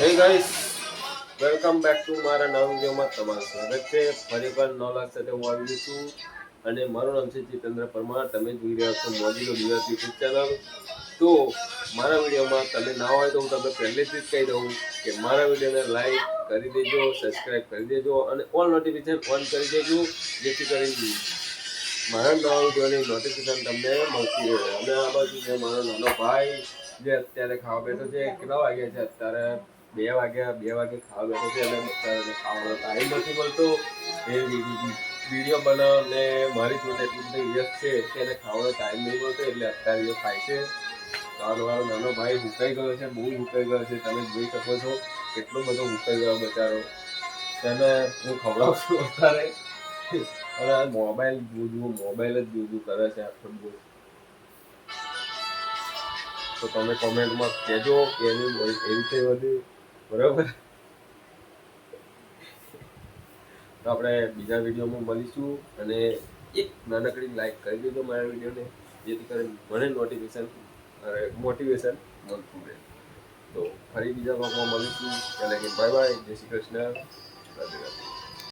હે guys welcome back to મારા નવા વિડીયોમાં તમારું સ્વાગત છે. ફરી એકવાર નવ લાખ સાથે હું આવી છું અને મારું નામ છે જીતેન્દ્ર પરમાર. તમે જોઈ રહ્યા છો મોજીલો દિવસ યુટ્યુબ ચેનલ. તો મારા વિડીયોમાં તમે ના હોય તો હું તમને પહેલેથી જ કહી દઉં કે મારા વિડીયોને લાઈક કરી દેજો સબસ્ક્રાઈબ કરી દેજો અને ઓલ નોટિફિકેશન ઓન કરી દેજો, જેથી કરીને મારા નવા વિડીયોની નોટિફિકેશન તમને મળતી રહે. અને આ બાજુ છે મારો નાનો ભાઈ જે અત્યારે ખાવા બેઠો છે, કેટલા વાગ્યા છે અત્યારે? બે વાગ્યા બે વાગે ખાવા બેઠો છે અને ખાવાનો ટાઈમ નથી મળતો. એ વીડિયો બનાવ મારી જોડે એટલી બધી વ્યસ્ત છે કે એને ખાવાનો ટાઈમ નહીં મળતો એટલે અત્યારે એ ખાય છે. તો મારો નાનો ભાઈ હુકાઈ ગયો છે, બહુ હુકાઈ ગયો છે. તમે જોઈ શકો છો કેટલો બધો હુકાઈ ગયો બચારો. તેને હું ખવડાવું છું અત્યારે. અને મોબાઈલ જોજું, મોબાઈલ જ જોજું કરે છે આખો દિવસ. તો તમે કોમેન્ટમાં કહેજો કે એની એવી રીતે બધી બરાબર? તો આપણે બીજા વિડીયોમાં મળીશું અને એક નાનકડી લાઈક કરી દેજો મારા વિડીયોને, જેથી કરીને મને નોટિફિકેશન અરે મોટિવેશન મળતું રહે. તો ફરી બીજા ભાગમાં મળીશું. એટલે કે બાય બાય જય શ્રી કૃષ્ણ.